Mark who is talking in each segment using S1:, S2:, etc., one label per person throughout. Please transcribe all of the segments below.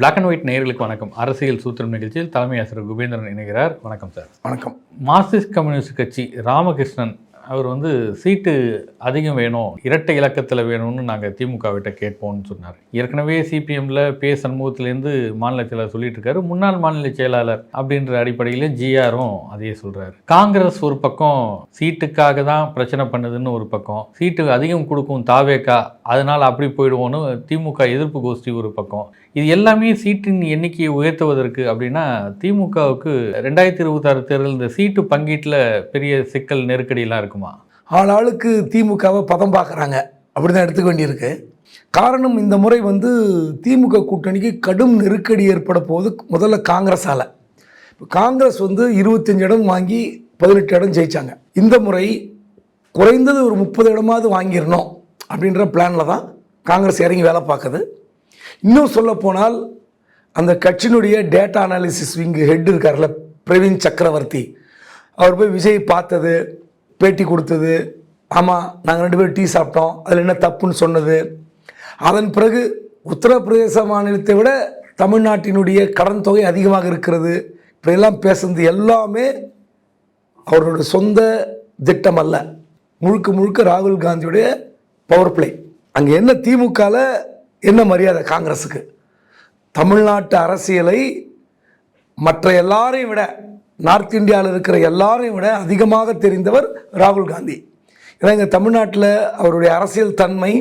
S1: Black and white நேயர்களுக்கு வணக்கம். அரசியல் சூத்திரம் நிகழ்ச்சியில் தலைமை ஆசிரியர் குபேந்திரன் இணைகிறார். வணக்கம் சார்
S2: வணக்கம்.
S1: மார்க்சிஸ்ட் கம்யூனிஸ்ட் கட்சி ராமகிருஷ்ணன் அவர் வந்து சீட்டு அதிகம் வேணும் இரட்டை இலக்கத்தில் வேணும்னு நாங்கள் திமுகவிட்ட கேட்போம்னு சொன்னார். ஏற்கனவே சிபிஎம்ல பே சண்முகத்திலேருந்து மாநில செயலாளர் சொல்லிட்டு இருக்காரு முன்னாள் மாநில செயலாளர் அப்படின்ற அடிப்படையில் ஜிஆரும் அதையே சொல்றாரு. காங்கிரஸ் ஒரு பக்கம் சீட்டுக்காக தான் பிரச்சனை பண்ணுதுன்னு ஒரு பக்கம் சீட்டு அதிகம் கொடுக்கும் தாவேக்கா அதனால் அப்படி போயிடுவோன்னு திமுக எதிர்ப்பு கோஷ்டி ஒரு பக்கம். இது எல்லாமே சீட்டின் எண்ணிக்கையை உயர்த்துவதற்கு அப்படின்னா திமுகவுக்கு ரெண்டாயிரத்தி இருபத்தாறு தேர்தல் இந்த சீட்டு பங்கீட்டில் பெரிய சிக்கல் நெருக்கடியெல்லாம் இருக்கும்.
S2: ஆள் ஆளுக்கு திமுகவை பதம் பார்க்குறாங்க. அப்படி தான் எடுத்துக்க வேண்டியிருக்கு. காரணம் இந்த முறை வந்து திமுக கூட்டணிக்கு கடும் நெருக்கடி ஏற்பட போகுது முதல்ல காங்கிரஸால். இப்போ காங்கிரஸ் வந்து இருபத்தஞ்சு இடம் வாங்கி பதினெட்டு இடம் ஜெயித்தாங்க இந்த முறை குறைந்தது ஒரு முப்பது இடமாவது வாங்கிடணும் அப்படின்ற பிளானில் தான் காங்கிரஸ் இறங்கி வேலை பார்க்குது. இன்னும் சொல்லப்போனால் அந்த கட்சியினுடைய டேட்டா அனாலிசிஸ் விங்கு ஹெட் இருக்கார்ல பிரவீன் சக்கரவர்த்தி. அவர் போய் விஜய் பார்த்தது. பேட்டி கொடுத்தது. ஆமாம் நாங்கள் ரெண்டு பேரும் டீ சாப்பிட்டோம். அதில் என்ன தப்புன்னு சொன்னது. அதன் பிறகு உத்தரப்பிரதேச மாநிலத்தை விட தமிழ்நாட்டினுடைய கடன் தொகை அதிகமாக இருக்கிறது. இப்படியெல்லாம் பேசுனது எல்லாமே அவரோட சொந்த திட்டம் அல்ல. முழுக்க முழுக்க ராகுல் காந்தியுடைய பவர் பிளே அங்கே என்ன திமுகவில் என்ன மரியாதை காங்கிரஸுக்கு தமிழ்நாட்டு அரசியலை மற்ற எல்லாரையும் விட நார்த் இந்தியாவில் இருக்கிற எல்லாரையும் விட அதிகமாக தெரிந்தவர் ராகுல் காந்தி. ஏன்னா இங்கே தமிழ்நாட்டில் அவருடைய அரசியல் தன்மை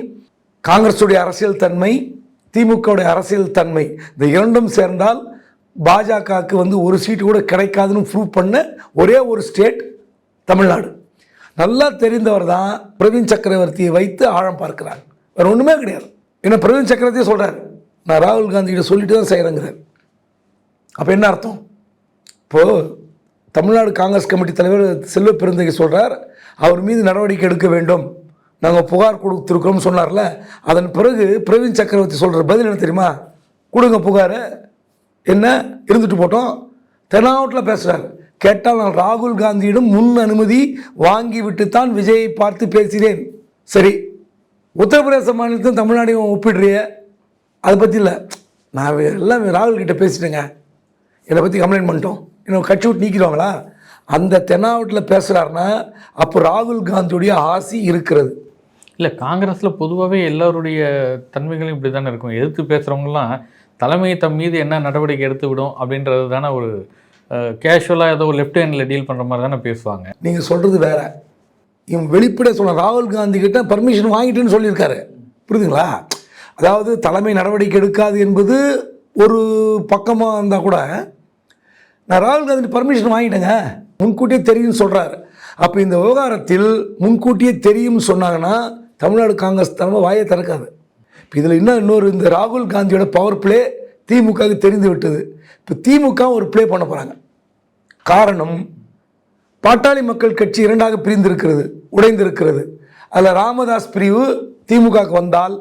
S2: காங்கிரஸுடைய அரசியல் தன்மை திமுகவுடைய அரசியல் தன்மை இந்த இரண்டும் சேர்ந்தால் பாஜகவுக்கு வந்து ஒரு சீட்டு கூட கிடைக்காதுன்னு ப்ரூவ் பண்ண ஒரே ஒரு ஸ்டேட் தமிழ்நாடு. நல்லா தெரிந்தவர் தான் பிரவீன் சக்கரவர்த்தியை வைத்து ஆழம் பார்க்கிறார். வேறு ஒன்றுமே கிடையாது. ஏன்னா பிரவீன் சக்கரவர்த்தியே சொல்கிறார் நான் ராகுல் காந்திகிட்ட சொல்லிட்டு தான் செய்கிறேங்கிறார் அப்போ என்ன அர்த்தம்? இப்போது தமிழ்நாடு காங்கிரஸ் கமிட்டி தலைவர் செல்வ பெருந்தகை சொல்கிறார் அவர் மீது நடவடிக்கை எடுக்க வேண்டும். நாங்கள் புகார் கொடுத்துருக்கோம்னு சொன்னார்ல அதன் பிறகு பிரவீன் சக்கரவர்த்தி சொல்கிற பதில் என்ன தெரியுமா? கொடுங்க புகார். என்ன? இருந்துட்டு போட்டோம். தென்னாவட்டில் பேசுகிறார் கேட்டால் நான் ராகுல் காந்தியிடம் முன் அனுமதி வாங்கிவிட்டு தான் விஜயை பார்த்து பேசினேன். சரி உத்தரப்பிரதேச மாநிலத்தையும் தமிழ்நாடையும் ஒப்பிடுறிய? அதை பற்றி இல்லை. நான் எல்லாம் ராகுல் கிட்டே பேசிட்டேங்க. என்னை பற்றி கம்ப்ளைண்ட் பண்ணிட்டோம். என்ன கட்சி விட்டு நீக்கிடுவாங்களா? அந்த தென்னாவட்டில் பேசுகிறாருன்னா அப்போ ராகுல் காந்தியுடைய ஆசி இருக்கிறது.
S1: இல்லை காங்கிரஸில் பொதுவாகவே எல்லாருடைய தன்மைகளும் இப்படி தானே இருக்கும். எதிர்த்து பேசுகிறவங்கலாம் தலைமை தம் மீது என்ன நடவடிக்கை எடுத்து விடும் அப்படின்றது தானே ஒரு கேஷுவலாக ஏதோ லெஃப்ட் ஹேண்டில் டீல் பண்ணுற மாதிரி தானே பேசுவாங்க.
S2: நீங்கள் சொல்கிறது வேற. இவன் வெளிப்படைய சொன்ன ராகுல் காந்தி கிட்ட பர்மிஷன் வாங்கிட்டேன்னு சொல்லியிருக்காரு. புரியுதுங்களா? அதாவது தலைமை நடவடிக்கை எடுக்காது என்பது ஒரு பக்கமாக இருந்தால் கூட நான் ராகுல் காந்தி பர்மிஷன் வாங்கிட்டேங்க. முன்கூட்டியே தெரியும்னு சொல்கிறாரு அப்போ இந்த விவகாரத்தில் முன்கூட்டியே தெரியும்னு சொன்னாங்கன்னா தமிழ்நாடு காங்கிரஸ் தலைமை வாயை திறக்காது. இப்போ இதில் இன்னும் இன்னொரு இந்த ராகுல் காந்தியோட பவர் பிளே திமுகவுக்கு தெரிந்து விட்டது. இப்போ திமுக ஒரு ப்ளே பண்ண போகிறாங்க காரணம் பாட்டாளி மக்கள் கட்சி இரண்டாக பிரிந்திருக்கிறது உடைந்திருக்கிறது. அதில் ராமதாஸ் பிரிவு திமுகவுக்கு வந்தால்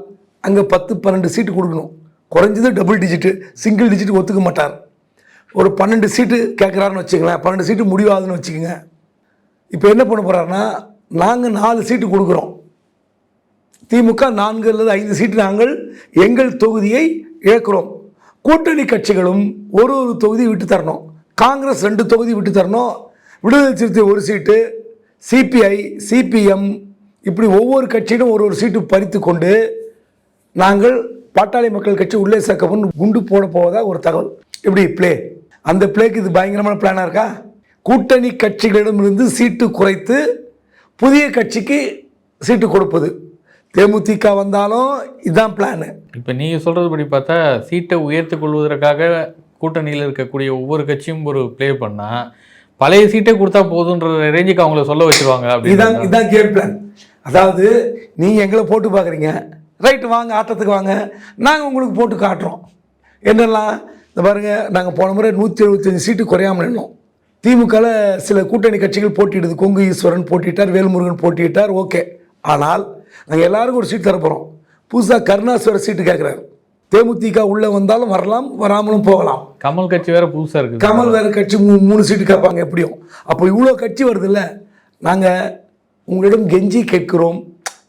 S2: அங்கே பத்து பன்னெண்டு சீட்டு கொடுக்கணும். குறைஞ்சது டபுள் டிஜிட்டு சிங்கிள் டிஜிட் ஒத்துக்க மாட்டார். ஒரு பன்னெண்டு சீட்டு கேட்குறாருன்னு வச்சுக்கங்களேன். பன்னெண்டு சீட்டு முடிவாகுதுன்னு வச்சுக்கோங்க. இப்போ என்ன பண்ண போகிறாருன்னா நாங்கள் நாலு சீட்டு கொடுக்குறோம். திமுக நான்கு அல்லது ஐந்து சீட்டு நாங்கள் எங்கள் தொகுதியை இழக்கிறோம். கூட்டணி கட்சிகளும் ஒரு ஒரு தொகுதி விட்டு தரணும். காங்கிரஸ் ரெண்டு தொகுதி விட்டு தரணும். விடுதலை சிறுத்தை ஒரு சீட்டு சிபிஐ சிபிஎம் இப்படி ஒவ்வொரு கட்சியிலும் ஒரு ஒரு சீட்டு பறித்து கொண்டு நாங்கள் பாட்டாளி மக்கள் கட்சி உள்ளே சேர்க்கப்படும் குண்டு போட போவதா ஒரு தகவல். எப்படி பிளே அந்த பிளேக்கு இது பயங்கரமான பிளானாக இருக்கா? கூட்டணி கட்சிகளிடமிருந்து சீட்டு குறைத்து புதிய கட்சிக்கு சீட்டு கொடுப்பது. தேமுதிக வந்தாலும் இதுதான் பிளானு
S1: இப்போ நீங்கள் சொல்கிறதுபடி பார்த்தா சீட்டை உயர்த்தி கொள்வதற்காக கூட்டணியில் இருக்கக்கூடிய ஒவ்வொரு கட்சியும் ஒரு ப்ளே பண்ணால் பழைய சீட்டே கொடுத்தா போதுன்ற ரேஞ்சுக்கு அவங்கள சொல்ல வச்சிருவாங்க அப்படின்னு
S2: இதான் கேம் பிளான் அதாவது நீங்கள் எங்களை போட்டு பார்க்குறீங்க. ரைட்டு வாங்க ஆட்டத்துக்கு வாங்க. நாங்கள் உங்களுக்கு போட்டு காட்டுறோம். என்னெல்லாம்? இந்த பாருங்கள் நாங்கள் போன முறை நூற்றி எழுபத்தஞ்சு சீட்டு குறையாமல் நின்னோம். திமுகவில் சில கூட்டணி கட்சிகள் போட்டியிடுது. கொங்கு ஈஸ்வரன் போட்டியிட்டார் வேல்முருகன் போட்டியிட்டார் ஓகே. ஆனால் நாங்கள் எல்லாருக்கும் ஒரு சீட் தரப்போகிறோம் புதுசாக கருணாசுவர சீட்டு கேட்குறாரு தேமுதிக உள்ளே வந்தாலும் வரலாம் வராமலும் போகலாம்.
S1: கமல் கட்சி வேற புதுசாக இருக்குது.
S2: கமல் வேறு கட்சி மூ மூணு சீட்டு கேட்பாங்க எப்படியும். அப்போ இவ்வளோ கட்சி வருதுல்ல நாங்கள் உங்களிடம் கெஞ்சி கேட்கிறோம்.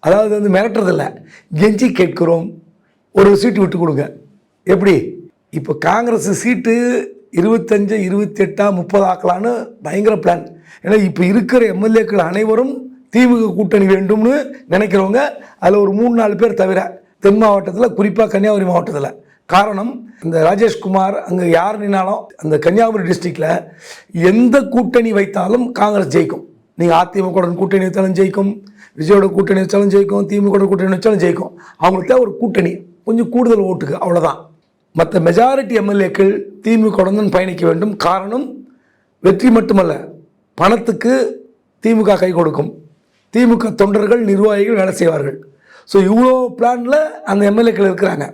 S2: அதாவது வந்து மிரட்டுறதில்ல கெஞ்சி கேட்கிறோம். ஒரு சீட்டு விட்டு கொடுங்க. எப்படி? இப்போ காங்கிரஸ் சீட்டு இருபத்தஞ்சு இருபத்தெட்டா முப்பது ஆக்கலான்னு பயங்கர பிளான் ஏன்னா இப்போ இருக்கிற எம்எல்ஏக்கள் அனைவரும் திமுக கூட்டணி வேண்டும்னு நினைக்கிறவங்க அதில் ஒரு மூணு நாலு பேர் தவிர தென் மாவட்டத்தில் குறிப்பாக கன்னியாகுமரி மாவட்டத்தில். காரணம் இந்த ராஜேஷ்குமார் அங்கே யார் நின்னாலும் அந்த கன்னியாகுமரி டிஸ்ட்ரிக்டில் எந்த கூட்டணி வைத்தாலும் காங்கிரஸ் ஜெயிக்கும். நீங்கள் அதிமுகவுடன் கூட்டணி வைத்தாலும் ஜெயிக்கும் விஜயோட கூட்டணி வச்சாலும் ஜெயிக்கும் திமுக கூட்டணி வச்சாலும் ஜெயிக்கும். அவங்களுக்கு ஒரு கூட்டணி. கொஞ்சம் கூடுதல் ஓட்டுக்கு அவ்வளோதான் மற்ற மெஜாரிட்டி எம்எல்ஏக்கள் திமுகவுடன் பயணிக்க வேண்டும். காரணம் வெற்றி மட்டுமல்ல பணத்துக்கு திமுக கை கொடுக்கும். திமுக தொண்டர்கள் நிர்வாகிகள் வேலை செய்வார்கள். ஸோ இவ்வளோ பிளானில் அந்த எம்எல்ஏக்கள் இருக்கிறாங்க.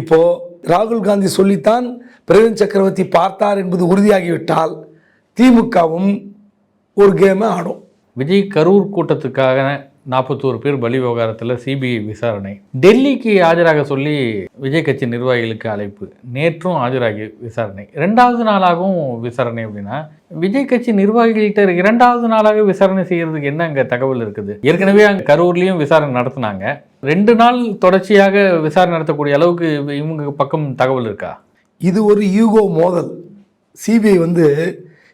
S2: இப்போது ராகுல் காந்தி சொல்லித்தான் பிரவீன் சக்கரவர்த்தி பார்த்தார் என்பது உறுதியாகிவிட்டால் திமுகவும் ஒரு கேமை ஆடும்.
S1: விஜய் கரூர் கூட்டத்துக்காக நாற்பத்தோரு பேர் பலி விவகாரத்தில் சிபிஐ விசாரணை. டெல்லிக்கு ஆஜராக சொல்லி விஜய் கட்சி நிர்வாகிகளுக்கு அழைப்பு. நேற்றும் ஆஜராகி விசாரணை. ரெண்டாவது நாளாகவும் விசாரணை அப்படின்னா விஜய் கட்சி நிர்வாகிகள்கிட்ட இரண்டாவது நாளாக விசாரணை செய்யறதுக்கு என்ன அங்கே தகவல் இருக்குது? ஏற்கனவே அங்கே கரூர்லேயும் விசாரணை நடத்தினாங்க. ரெண்டு நாள் தொடர்ச்சியாக விசாரணை நடத்தக்கூடிய அளவுக்கு இவங்க பக்கம் தகவல் இருக்கா?
S2: இது ஒரு யூகோ மோதல். சிபிஐ வந்து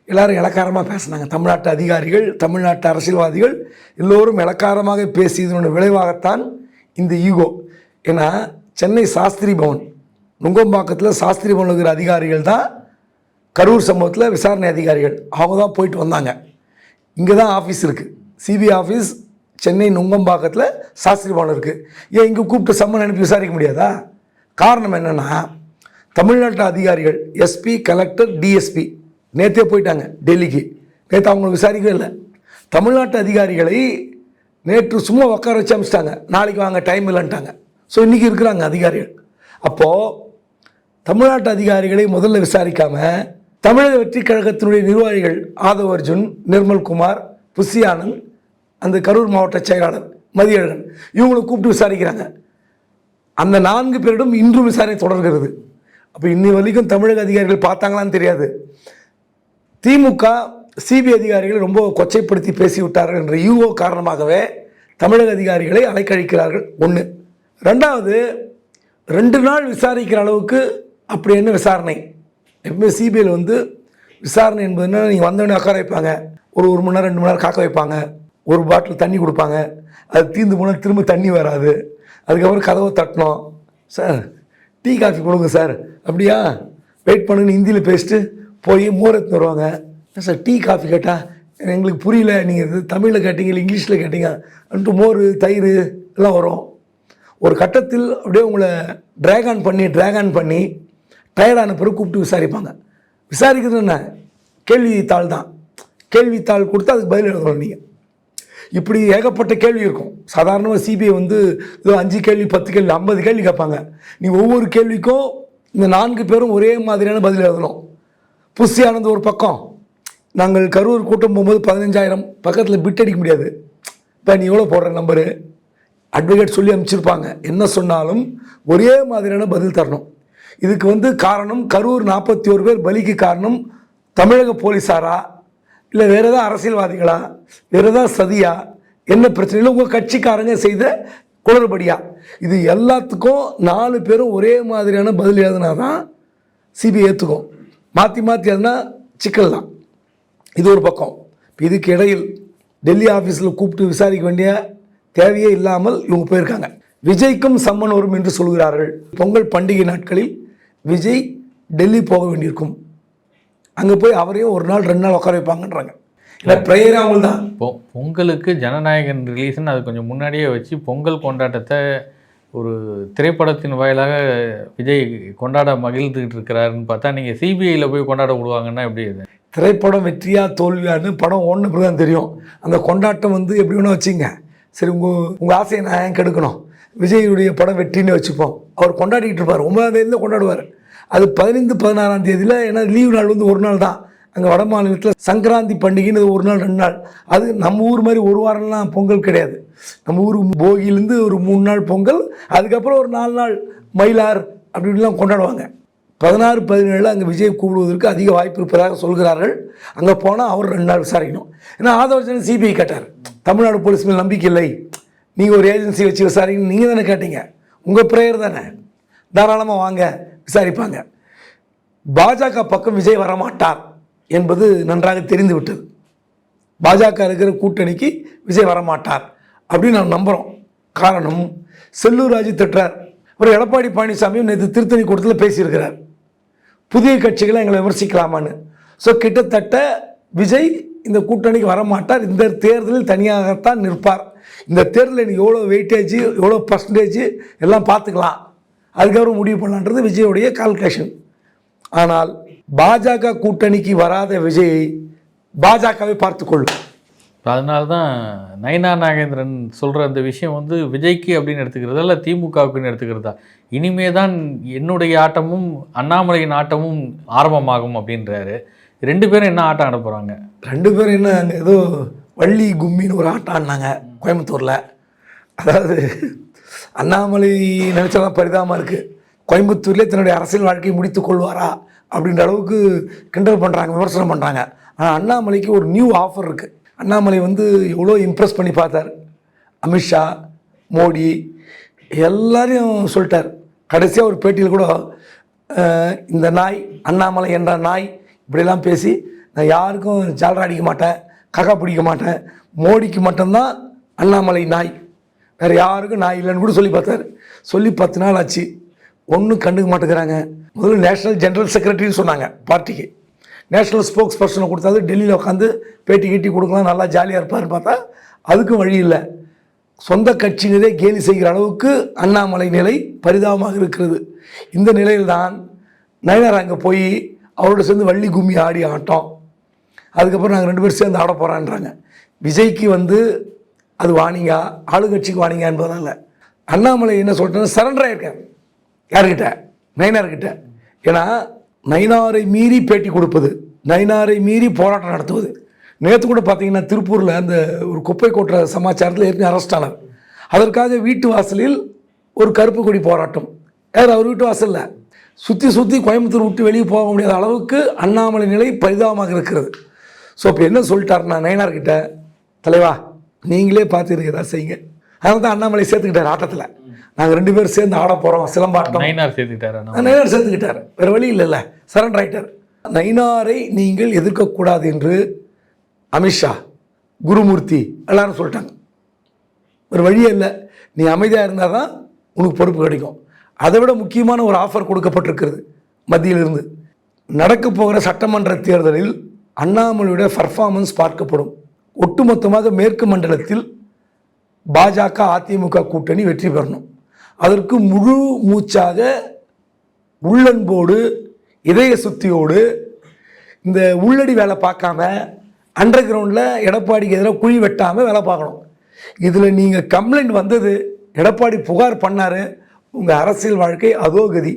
S2: எல்லாரும் இலக்காரமாக பேசினாங்க. தமிழ்நாட்டு அதிகாரிகள் தமிழ்நாட்டு அரசியல்வாதிகள் எல்லோரும் இலக்காரமாக பேசியதனுடைய விளைவாகத்தான் இந்த ஈகோ. ஏன்னா சென்னை சாஸ்திரி பவன் நுங்கம்பாக்கத்தில் சாஸ்திரி பவன் இருக்கிற அதிகாரிகள் தான் கரூர் சம்பவத்தில் விசாரணை அதிகாரிகள். அவங்க தான் போயிட்டு வந்தாங்க. இங்கே தான் ஆஃபீஸ் இருக்குது சிபிஐ ஆஃபீஸ் சென்னை நுங்கம்பாக்கத்தில் சாஸ்திரி பவன் இருக்குது ஏன் இங்கே கூப்பிட்டு சம்மன் அனுப்பி விசாரிக்க முடியாதா? காரணம் என்னென்னா தமிழ்நாட்டு அதிகாரிகள் எஸ்பி கலெக்டர் டிஎஸ்பி நேற்றே போயிட்டாங்க டெல்லிக்கு. நேற்று அவங்க விசாரிக்கவே இல்லை. தமிழ்நாட்டு அதிகாரிகளை நேற்று சும்மா உட்கார வச்சு அமிச்சிட்டாங்க. நாளைக்கு வாங்க டைம் இல்லைன்ட்டாங்க. ஸோ இன்றைக்கி இருக்கிறாங்க அதிகாரிகள். அப்போது தமிழ்நாட்டு அதிகாரிகளை முதல்ல விசாரிக்காம தமிழக வெற்றி கழகத்தினுடைய நிர்வாகிகள் ஆதவ் அர்ஜுன் நிர்மல்குமார் புஷி அந்த கரூர் மாவட்ட செயலாளர் மதியழகன் இவங்களை கூப்பிட்டு விசாரிக்கிறாங்க. அந்த நான்கு பேரிடம் இன்றும் விசாரணை தொடர்கிறது. அப்போ இன்னி வரைக்கும் தமிழக அதிகாரிகள் பார்த்தாங்களான்னு தெரியாது. திமுக சிபிஐ அதிகாரிகளை ரொம்ப கொச்சைப்படுத்தி பேசிவிட்டார்கள் என்ற யூஓ காரணமாகவே தமிழக அதிகாரிகளை அலைக்கழிக்கிறார்கள் ஒன்று ரெண்டாவது ரெண்டு நாள் விசாரிக்கிற அளவுக்கு அப்படி என்ன விசாரணை? எப்பவுமே சிபிஐயில் வந்து விசாரணை என்பதுன்னா நீங்கள் வந்தோடனே உட்கார வைப்பாங்க. ஒரு ஒரு மணி நேரம் ரெண்டு மணி நேரம் காக்க வைப்பாங்க. ஒரு பாட்டில் தண்ணி கொடுப்பாங்க. அது தீர்ந்து போனால் திரும்ப தண்ணி வராது. அதுக்கப்புறம் கதவை தட்டணும். சார் டீ காஃபி கொடுங்க சார். அப்படியா? வெயிட் பண்ணுன்னு ஹிந்தியில் பேசிட்டு போய் மோர் வருவாங்க. சார் டீ காஃபி கேட்டால் எங்களுக்கு புரியல நீங்கள் இது தமிழில் கேட்டீங்க இல்லை இங்கிலீஷில் கேட்டீங்க அன்ட்டு மோர் தயிர் எல்லாம் வரும். ஒரு கட்டத்தில் அப்படியே உங்களை ட்ராக் ஆன் பண்ணி ட்ராக் ஆன் பண்ணி டயர்டான பிறகு கூப்பிட்டு விசாரிப்பாங்க. விசாரிக்கிறது என்ன? கேள்வித்தாள் தான். கேள்வித்தாள் கொடுத்து அதுக்கு பதில் எழுதணும் நீங்கள் இப்படி ஏகப்பட்ட கேள்வி இருக்கும். சாதாரணமாக சிபிஐ வந்து ஏதோ அஞ்சு கேள்வி பத்து கேள்வி ஐம்பது கேள்வி கேட்பாங்க. நீ ஒவ்வொரு கேள்விக்கும் இந்த நான்கு பேரும் ஒரே மாதிரியான பதில் எழுதணும். புஷி ஆனந்த் ஒரு பக்கம். நாங்கள் கரூர் கூட்டம் போகும்போது பதினஞ்சாயிரம் பக்கத்தில் பிட் அடிக்க முடியாது. இப்போ நீ எவ்வளோ போடுற நம்பரு அட்வொகேட் சொல்லி அனுப்பிச்சிருப்பாங்க. என்ன சொன்னாலும் ஒரே மாதிரியான பதில் தரணும். இதுக்கு வந்து காரணம் கரூர் நாற்பத்தி ஒரு பேர் பலிக்கு காரணம் தமிழக போலீஸாரா? இல்லை வேறு ஏதாவது அரசியல்வாதிகளா? வேறு ஏதாவது சதியா? என்ன பிரச்சனையில் உங்கள் கட்சிக்காரங்க செய்த குளறுபடியா? இது எல்லாத்துக்கும் நாலு பேரும் ஒரே மாதிரியான பதில் எழுதினா தான் சிபிஐ ஏற்றுக்கும் மாற்றி மாற்றி எதுனா சிக்கல் தான். இது ஒரு பக்கம். இதுக்கு இடையில் டெல்லி ஆஃபீஸில் கூப்பிட்டு விசாரிக்க வேண்டிய தேவையே இல்லாமல் இவங்க போயிருக்காங்க. விஜய்க்கும் சம்மன் வரும் என்று சொல்கிறார்கள். பொங்கல் பண்டிகை நாட்களில் விஜய் டெல்லி போக வேண்டியிருக்கும். அங்கே போய் அவரையும் ஒரு நாள் ரெண்டு நாள் உட்கார வைப்பாங்கன்றாங்க. இல்லை ப்ரேயரே அவங்க தான்
S1: பொங்கலுக்கு ஜனநாயகன் ரிலீஸ்னு அது கொஞ்சம் முன்னாடியே வச்சு பொங்கல் கொண்டாட்டத்தை ஒரு திரைப்படத்தின் வாயிலாக விஜய் கொண்டாட மகிழ்ந்துகிட்டு இருக்கிறாருன்னு பார்த்தா நீங்கள் சிபிஐயில் போய் கொண்டாட விடுவாங்கன்னா எப்படி இது?
S2: திரைப்படம் வெற்றியா தோல்வியான்னு படம் ஒன்றுக்கு தான் தெரியும். அந்த கொண்டாட்டம் வந்து எப்படி வேணா வச்சுங்க. சரி உங்கள் உங்கள் ஆசையை நான் ஏன் கெடுக்கணும்? விஜயுடைய படம் வெற்றின்னு வச்சுப்போம். அவர் கொண்டாடிக்கிட்டு இருப்பார். ஒன்பதாம் தேதியில் கொண்டாடுவார். அது பதினைந்து பதினாறாம் தேதியில் ஏன்னா லீவு நாள் வந்து ஒரு நாள் தான். அங்கே வட மாநிலத்தில் சங்கராந்தி பண்டிகைன்னு ஒரு நாள் ரெண்டு நாள். அது நம்ம ஊர் மாதிரி ஒரு வாரம்லாம் பொங்கல் கிடையாது. நம்ம ஊர் போகியிலேருந்து ஒரு மூணு நாள் பொங்கல் அதுக்கப்புறம் ஒரு நாலு நாள் மயிலார் அப்படின்லாம் கொண்டாடுவாங்க. பதினாறு பதினேழில் அங்கே விஜய் கூப்பிடுவதற்கு அதிக வாய்ப்பு இருப்பதாக சொல்கிறார்கள். அங்கே போனால் அவர் ரெண்டு நாள் விசாரிக்கணும். ஏன்னா ஆதவர்ஜன் சிபிஐ கேட்டார். தமிழ்நாடு போலீஸ் மேல் நம்பிக்கை இல்லை. நீங்கள் ஒரு ஏஜென்சி வச்சு விசாரிக்கணும் நீங்கள் தானே கேட்டீங்க. உங்கள் ப்ரேயர் தானே. தாராளமாக வாங்க விசாரிப்பாங்க. பாஜக பக்கம் விஜய் வரமாட்டார். என்பது நன்றாக தெரிந்துவிட்டது. பாஜக இருக்கிற கூட்டணிக்கு விஜய் வரமாட்டார் அப்படின்னு நான் நம்புகிறோம் காரணம் செல்லூர் ராஜு திட்டார் அப்புறம் எடப்பாடி பழனிசாமியும் நேற்று திருத்தணி கூட்டத்தில் பேசியிருக்கிறார். புதிய கட்சிகளை எங்களை விமர்சிக்கலாமான்னு. ஸோ கிட்டத்தட்ட விஜய் இந்த கூட்டணிக்கு வரமாட்டார். இந்த தேர்தலில் தனியாகத்தான் நிற்பார். இந்த தேர்தலில் எனக்கு எவ்வளோ வெயிட்டேஜ் எவ்வளோ பர்சன்டேஜ் எல்லாம் பார்த்துக்கலாம். அதுக்கப்புறம் முடிவு பண்ணலான்றது விஜயோடைய கால்குலேஷன் ஆனால் பாஜக கூட்டணிக்கு வராத விஜயை பாஜகவை பார்த்துக்கொள்ளும்.
S1: அதனால தான் நயனா நாகேந்திரன் சொல்கிற அந்த விஷயம் வந்து விஜய்க்கு அப்படின்னு எடுத்துக்கிறதா இல்லை திமுகவுக்குன்னு எடுத்துக்கிறதா? இனிமே தான் என்னுடைய ஆட்டமும் அண்ணாமலையின் ஆட்டமும் ஆரம்பமாகும் அப்படின்றாரு. ரெண்டு பேரும் என்ன ஆட்டம் ஆட போகிறாங்க
S2: ரெண்டு பேரும் என்ன அங்கே ஏதோ வள்ளி கும்மின்னு ஒரு ஆட்டம் ஆடினாங்க கோயம்புத்தூரில். அதாவது அண்ணாமலை நினச்சதான் பரிதாபமாக இருக்குது கோயம்புத்தூர்லேயே தன்னுடைய அரசியல் வாழ்க்கையை முடித்து கொள்வாரா? அப்படின்ற அளவுக்கு கிண்டல் பண்ணுறாங்க விமர்சனம் பண்ணுறாங்க ஆனால் அண்ணாமலைக்கு ஒரு நியூ ஆஃபர் இருக்குது அண்ணாமலை வந்து எவ்வளோ இம்ப்ரெஸ் பண்ணி பார்த்தார். அமித்ஷா மோடி எல்லாரையும் சொல்லிட்டார். கடைசியாக ஒரு பேட்டியில் கூட இந்த நாய் அண்ணாமலை என்ற நாய் இப்படியெல்லாம் பேசி நான் யாருக்கும் ஜாலரா அடிக்க மாட்டேன் கக்கா பிடிக்க மாட்டேன். மோடிக்கு மட்டும்தான் அண்ணாமலை நாய். வேறு யாருக்கும் நாய் இல்லைன்னு கூட சொல்லி பார்த்தாரு. சொல்லி பத்து நாள் ஆச்சு. ஒன்றும் கண்டுக்க மாட்டேங்கிறாங்க. முதல்ல நேஷனல் ஜென்ரல் செக்ரட்டரின்னு சொன்னாங்க பார்ட்டிக்கு. நேஷனல் ஸ்போக்ஸ் பர்சனை கொடுத்தாது டெல்லியில் உட்காந்து பேட்டி கீட்டி கொடுக்கலாம் நல்லா ஜாலியாக இருப்பார்னு பார்த்தா அதுக்கும் வழி இல்லை. சொந்த கட்சியினரே கேலி செய்கிற அளவுக்கு அண்ணாமலை நிலை பரிதாபமாக இருக்கிறது. இந்த நிலையில்தான் நயனார் அங்கே போய் அவரோட சேர்ந்து வள்ளி கும்மி ஆடி ஆட்டம். அதுக்கப்புறம் நாங்கள் ரெண்டு பேரும் சேர்ந்து ஆட போகிறான்றாங்க விஜய்க்கு வந்து அது வாணிங்கா ஆளுங்கட்சிக்கு வாணிங்கா என்பதால் அண்ணாமலை என்ன சொல்லிட்டேன்னா சரண்டர் ஆயிருக்கார் யாருக்கிட்ட நயினார்கிட்ட. ஏன்னா நயினாரை மீறி பேட்டி கொடுப்பது நயினாரை மீறி போராட்டம் நடத்துவது. நேற்று கூட பார்த்தீங்கன்னா திருப்பூரில் அந்த ஒரு குப்பை கொட்டுற சமாச்சாரத்தில் ஏற்கனவே அரெஸ்ட் ஆனார். அதற்காக வீட்டு வாசலில் ஒரு கருப்பு கொடி போராட்டம். யார்? அவர் வீட்டு வாசலில். சுற்றி சுற்றி கோயம்புத்தூர் விட்டு வெளியே போக முடியாத அளவுக்கு அண்ணாமலை நிலை பரிதாபமாக இருக்கிறது. ஸோ இப்போ என்ன சொல்லிட்டாருன்னா நயனார்கிட்ட தலைவா நீங்களே பார்த்துருங்க ஏதாவது செய்யுங்க. அதனால தான் அண்ணாமலை சேர்த்துக்கிட்டார் ஆட்டத்தில். நாங்கள் ரெண்டு பேரும் சேர்ந்து ஆட போகிறோம் சிலம்பாட்டம்.
S1: நயினார் சேர்த்துக்கிட்டாரு?
S2: நயினார் சேர்த்துக்கிட்டார். வேறு வழி இல்லைல்ல. சரண்டர் ஆயிட்டார் நயினாரை நீங்கள் எதிர்க்கக்கூடாது என்று அமித்ஷா குருமூர்த்தி எல்லாரும் சொல்லிட்டாங்க. ஒரு வழியே இல்லை. நீ அமைதியாக இருந்தால் தான் உனக்கு பொறுப்பு கிடைக்கும். அதை விட முக்கியமான ஒரு ஆஃபர் கொடுக்கப்பட்டிருக்கிறது மத்தியிலிருந்து. நடக்க போகிற சட்டமன்ற தேர்தலில் அண்ணாமலையுடைய பர்ஃபார்மன்ஸ் பார்க்கப்படும். ஒட்டுமொத்தமாக மேற்கு மண்டலத்தில் பாஜக அதிமுக கூட்டணி வெற்றி பெறணும். அதற்கு முழு மூச்சாக உள்ளன்போடு இதய சுத்தியோடு இந்த உள்ளடி வேலை பார்க்காம அண்டர் கிரவுண்டில் எடப்பாடிக்கு எதிராக குழி வெட்டாமல் வேலை பார்க்கணும். இதில் நீங்கள் கம்ப்ளைண்ட் வந்தது எடப்பாடி புகார் பண்ணார் உங்கள் அரசியல் வாழ்க்கை அதோ கதி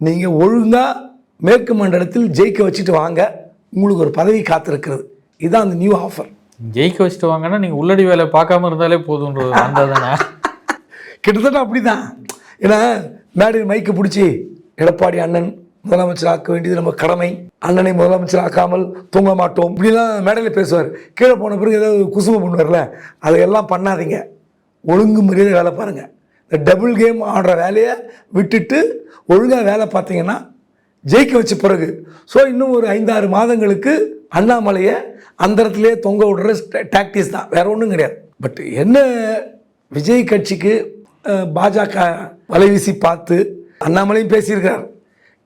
S2: நீங்கள் ஒழுங்காக மேற்கு மண்டலத்தில் ஜெயிக்க வச்சுட்டு வாங்க உங்களுக்கு ஒரு பதவி காத்திருக்கிறது. இதுதான் அந்த நியூ ஆஃபர்
S1: ஜெயிக்க வச்சுட்டு வாங்கன்னா நீங்கள் உள்ளடி வேலை பார்க்காம இருந்தாலே போதுன்றது அந்த தானே
S2: கிட்டத்தட்ட அப்படிதான். ஏன்னா மேடையில் மைக்கு பிடிச்சி எடப்பாடி அண்ணன் முதலமைச்சர் ஆக்க வேண்டியது நம்ம கடமை. அண்ணனை முதலமைச்சர் ஆக்காமல் தூங்க மாட்டோம். இப்படிலாம் மேடையில் பேசுவார். கீழே போன பிறகு ஏதாவது குசுமம் பண்ணுவார்ல அதையெல்லாம் பண்ணாதீங்க. ஒழுங்கு முறையாக வேலை பாருங்கள் இந்த டபுள் கேம் ஆடுற வேலையை விட்டுட்டு ஒழுங்காக வேலை பார்த்தீங்கன்னா ஜெயிக்க வச்ச பிறகு. ஸோ இன்னும் ஒரு ஐந்தாறு மாதங்களுக்கு அண்ணாமலையை அந்த இடத்துலையே தொங்க விடுற டாக்டிஸ் தான். வேற ஒன்றும் கிடையாது. பட் என்ன விஜய் கட்சிக்கு பாஜக வலை வீசி பார்த்து அண்ணாமலையும் பேசியிருக்கிறார்.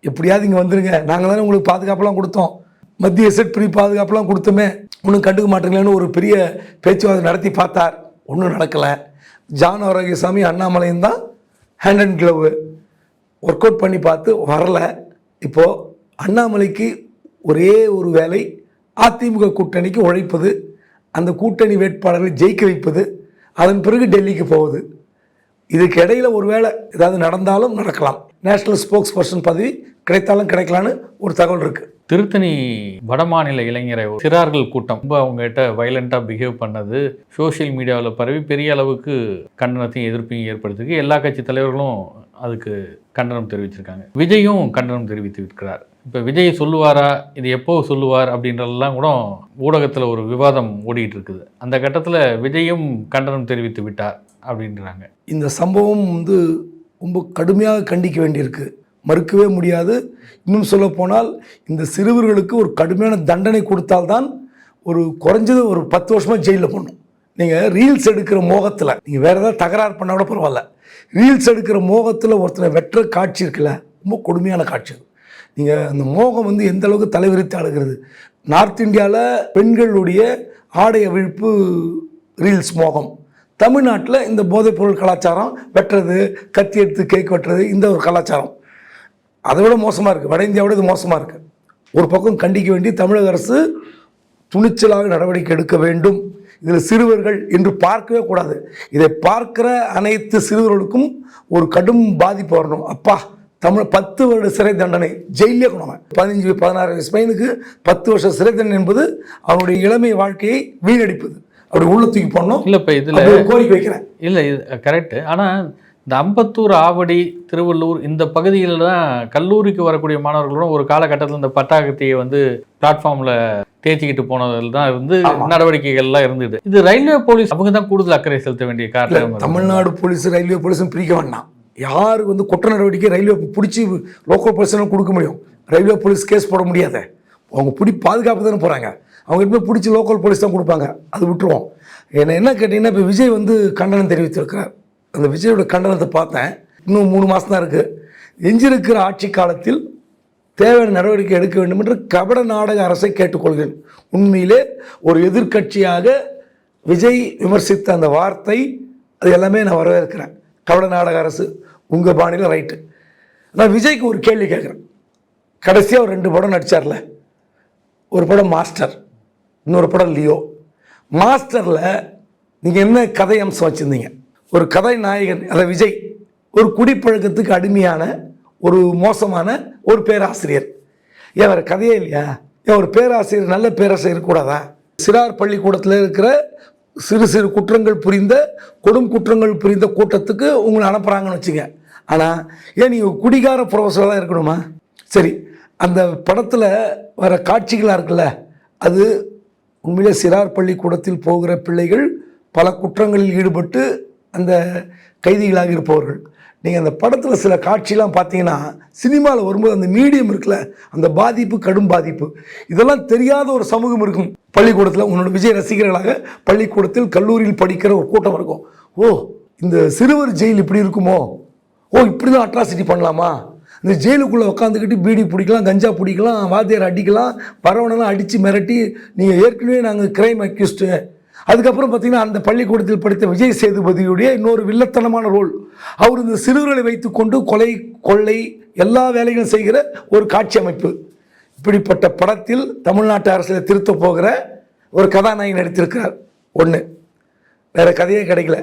S2: எப்படியாவது இங்கே வந்துருங்க. நாங்கள் தானே உங்களுக்கு பாதுகாப்பெல்லாம் கொடுத்தோம். மத்திய செட் பிரி பாதுகாப்பெல்லாம் கொடுத்தோமே ஒன்றும் கண்டுக்க மாட்டீங்களேன்னு ஒரு பெரிய பேச்சுவார்த்தை நடத்தி பார்த்தார். ஒன்றும் நடக்கலை. ஜான் ஆரோக்கியசாமி அண்ணாமலையும் தான் hand and glove work out பண்ணி பார்த்து வரல. இப்போது அண்ணாமலைக்கு ஒரே ஒரு வேலை அதிமுக கூட்டணிக்கு உழைப்பது அந்த கூட்டணி வேட்பாளர்களை ஜெயிக்க வைப்பது அதன் பிறகு டெல்லிக்கு போவது. இதுக்கு இடையில் ஒருவேளை ஏதாவது நடந்தாலும் நடக்கலாம். நேஷனல் ஸ்போக்ஸ் பர்சன் பதவி கிடைத்தாலும் கிடைக்கலான்னு ஒரு தகவல் இருக்குது
S1: திருத்தணி வடமாநில இளைஞரை சிறார்கள் கூட்டம். ரொம்ப அவங்ககிட்ட வயலண்ட்டாக பிஹேவ் பண்ணது. சோஷியல் மீடியாவில் பரவி பெரிய அளவுக்கு கண்டனத்தையும் எதிர்ப்பையும் ஏற்படுத்திருக்கு. எல்லா கட்சி தலைவர்களும் அதுக்கு கண்டனம் தெரிவிச்சிருக்காங்க. விஜயும் கண்டனம் தெரிவித்திருக்கிறார் இப்போ விஜய் சொல்லுவாரா? இது எப்போ சொல்லுவார் அப்படின்றதெல்லாம் கூட ஊடகத்தில் ஒரு விவாதம் ஓடிட்டு இருக்குது. அந்த கட்டத்தில் விஜயும் கண்டனம் தெரிவித்து விட்டார். அப்படின்றாங்க.
S2: இந்த சம்பவம் வந்து ரொம்ப கடுமையாக கண்டிக்க வேண்டியிருக்கு. மறுக்கவே முடியாது. இன்னும் சொல்லப்போனால் இந்த சிறுவர்களுக்கு ஒரு கடுமையான தண்டனை கொடுத்தால்தான் ஒரு குறைஞ்சது ஒரு பத்து வருஷமாக ஜெயிலில் போடணும். நீங்கள் ரீல்ஸ் எடுக்கிற மோகத்தில் நீங்கள் வேறு ஏதாவது தகராறு பண்ணால் கூட பரவாயில்ல. ரீல்ஸ் எடுக்கிற மோகத்தில் ஒருத்தனை வெற்ற காட்சி இருக்குல்ல ரொம்ப கொடுமையான காட்சி அது. நீங்கள் அந்த மோகம் வந்து எந்த அளவுக்கு தலைவிரித்து ஆடுகிறது? நார்த் இந்தியாவில் பெண்களுடைய ஆடை அவிழ்ப்பு ரீல்ஸ் மோகம். தமிழ்நாட்டில் இந்த போதைப்பொருள் கலாச்சாரம் வெட்டுறது கத்தி எடுத்து கேக் வெட்டுறது இந்த ஒரு கலாச்சாரம். அதை விட மோசமாக இருக்குது வட இந்தியாவோட இது மோசமாக இருக்குது ஒரு பக்கம் கண்டிக்க வேண்டி தமிழக அரசு துணிச்சலாக நடவடிக்கை எடுக்க வேண்டும். இதில் சிறுவர்கள் என்று பார்க்கவே கூடாது. இதை பார்க்கிற அனைத்து சிறுவர்களுக்கும் ஒரு கடும் பாதிப்பு வரணும். அப்பா தமிழ் பத்து வருட சிறை தண்டனை ஜெயிலே கொண்டு பதினஞ்சு பதினாறு வயசு பையனுக்கு பத்து வருஷம் சிறை தண்டனை என்பது அவனுடைய இளமை வாழ்க்கையை வீணடிப்பது. அப்படி உள்ள தூக்கி போடணும்.
S1: இல்லை இப்போ இதில்
S2: கோரிக்கை வைக்கிறேன்.
S1: இல்லை இது கரெக்டு ஆனால் இந்த அம்பத்தூர் ஆவடி திருவள்ளூர் இந்த பகுதியில் தான் கல்லூரிக்கு வரக்கூடிய மாணவர்களும் ஒரு காலகட்டத்தில் இந்த பட்டாக்கத்தியை வந்து பிளாட்ஃபார்மில் தேய்ச்சிக்கிட்டு போனதில் தான் வந்து நடவடிக்கைகள்லாம் இருந்தது. இது ரயில்வே போலீஸ் அவங்க தான் கூடுதல் அக்கறை செலுத்த வேண்டிய காரணம்.
S2: தமிழ்நாடு போலீஸ் ரயில்வே போலீஸும் பிரிக்க வேண்டாம். யார் வந்து குற்ற நடவடிக்கை ரயில்வே பிடிச்சி லோக்கல் போலீஸ்லாம் கொடுக்க முடியும். ரயில்வே போலீஸ் கேஸ் போட முடியாத. அவங்க பிடி பாதுகாப்பு தானே போகிறாங்க அவங்க எப்பவுமே பிடிச்சி லோக்கல் போலீஸ் தான் கொடுப்பாங்க. அது விட்டுருவோம். என்ன என்ன கேட்டிங்கன்னா இப்போ விஜய் வந்து கண்டனம் தெரிவித்திருக்கிறார். அந்த விஜயோட கண்டனத்தை பார்த்தேன். இன்னும் மூணு மாதம் தான் இருக்குது எஞ்சிருக்கிற ஆட்சி காலத்தில் தேவையான நடவடிக்கை எடுக்க வேண்டும் என்று கபட நாடக அரசை கேட்டுக்கொள்கிறேன். உண்மையிலே ஒரு எதிர்க்கட்சியாக விஜய் விமர்சித்த அந்த வார்த்தை அது எல்லாமே நான் வரவேற்கிறேன். கபட நாடக அரசு உங்கள் பாணியில் ரைட்டு. நான் விஜய்க்கு ஒரு கேள்வி கேட்குறேன். கடைசியாக ஒரு ரெண்டு படம் நடித்தார்ல ஒரு படம் மாஸ்டர் இன்னொரு படம் லியோ. மாஸ்டரில் நீங்கள் என்ன கதை அம்சம் வச்சுருந்தீங்க? ஒரு கதை நாயகன் அதை விஜய் ஒரு குடிப்பழக்கத்துக்கு அடிமையான ஒரு மோசமான ஒரு பேராசிரியர். ஏன் வேறு கதையே இல்லையா? ஏன் ஒரு பேராசிரியர் நல்ல பேராசிரியர் இருக்கக்கூடாதா சிறார் பள்ளிக்கூடத்தில் இருக்கிற சிறு சிறு குற்றங்கள் புரிந்த கொடும் குற்றங்கள் புரிந்த கூட்டத்துக்கு உங்களை அனுப்புகிறாங்கன்னு வச்சுங்க ஆனால் ஏன் நீங்கள் குடிகார ப்ரொஃபஸராக தான் இருக்கணுமா? சரி அந்த படத்தில் வர காட்சிகளாக இருக்குல்ல அது உண்மையிலே சிறார் பள்ளிக்கூடத்தில் போகிற பிள்ளைகள் பல குற்றங்களில் ஈடுபட்டு அந்த கைதிகளாக இருப்பவர்கள். நீங்கள் அந்த படத்தில் சில காட்சிலாம் பார்த்தீங்கன்னா சினிமாவில் வரும்போது அந்த மீடியம் இருக்குல்ல அந்த பாதிப்பு கடும் பாதிப்பு இதெல்லாம் தெரியாத ஒரு சமூகம் இருக்கும். பள்ளிக்கூடத்தில் உன்னோட விஜய் ரசிகர்களாக பள்ளிக்கூடத்தில் கல்லூரியில் படிக்கிற ஒரு கூட்டம் இருக்கும். ஓ இந்த சிறுவர் ஜெயில் இப்படி இருக்குமோ? ஓ இப்படி தான் அட்ராசிட்டி பண்ணலாமா? இந்த ஜெயிலுக்குள்ளே உட்காந்துக்கிட்டு பீடி பிடிக்கலாம் கஞ்சா பிடிக்கலாம் வாத்தியார் அடிக்கலாம் பரவனெல்லாம் அடித்து மிரட்டி நீங்கள் ஏற்கனவே நாங்கள் கிரைம் அக்யூஸ்டு அதுக்கப்புறம் பார்த்தீங்கன்னா அந்த பள்ளிக்கூடத்தில் படித்த விஜய் சேதுபதியுடைய இன்னொரு வில்லத்தனமான ரோல் அவர் இந்த சிறுவர்களை வைத்துக்கொண்டு கொலை கொள்ளை எல்லா வேலைகளும் செய்கிற ஒரு காட்சி அமைப்பு. இப்படிப்பட்ட படத்தில் தமிழ்நாட்டு அரசியல் திருத்த போகிற ஒரு கதாநாயகி நடித்திருக்கிறார். ஒன்று வேறு கதையே கிடைக்கல.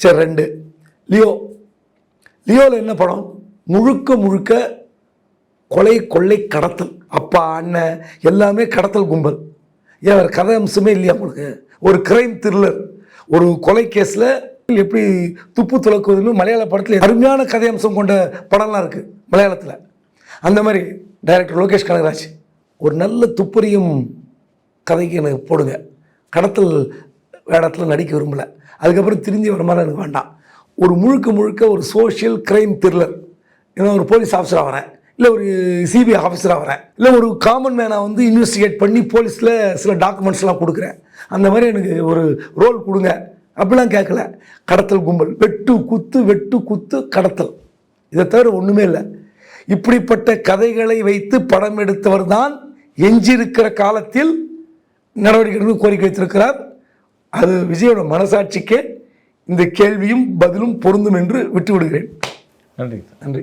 S2: சரி ரெண்டு. லியோ. லியோவில் என்ன படம்? முழுக்க முழுக்க கொலை கொள்ளை கடத்தல். அப்பா அண்ணன் எல்லாமே கடத்தல் கும்பல். ஏன் வேறு கதை அம்சமே இல்லையா உங்களுக்கு? ஒரு கிரைம் த்ரில்லர் ஒரு கொலை கேஸில் எப்படி துப்பு துளக்குவதுன்னு மலையாள படத்தில் அருமையான கதை அம்சம் கொண்ட படம்லாம் இருக்குது மலையாளத்தில். அந்த மாதிரி டைரக்டர் லோகேஷ் கனகராஜ். ஒரு நல்ல துப்பறியும் கதைக்கு எனக்கு போடுங்க. கடத்தல் வேடத்தில் நடிக்க விரும்பல. அதுக்கப்புறம் திரும்பி வர மாதிரி எனக்கு வேண்டாம். ஒரு முழுக்க முழுக்க ஒரு சோஷியல் கிரைம் த்ரில்லர் ஏன்னா ஒரு போலீஸ் ஆஃபீஸராக வரேன் இல்லை ஒரு சிபிஐ ஆஃபீஸராக வரேன் இல்லை ஒரு காமன் மேனாக வந்து இன்வெஸ்டிகேட் பண்ணி போலீஸில் சில டாக்குமெண்ட்ஸ்லாம் கொடுக்குறேன். அந்த மாதிரி எனக்கு ஒரு ரோல் கொடுங்க. அப்படிலாம் கேட்கல. கடத்தல் கும்பல் வெட்டு குத்து வெட்டு குத்து கடத்தல். இதை தவிர ஒன்றுமே இல்லை. இப்படிப்பட்ட கதைகளை வைத்து படம் எடுத்தவர் தான் எஞ்சியிருக்கிற காலத்தில் நடவடிக்கை எடுக்க கோரிக்கை வைத்திருக்கிறார். அது விஜயோட மனசாட்சிக்கே இந்த கேள்வியும் பதிலும் பொருந்தும் என்று விட்டு விடுகிறேன்
S1: நன்றி.
S2: நன்றி.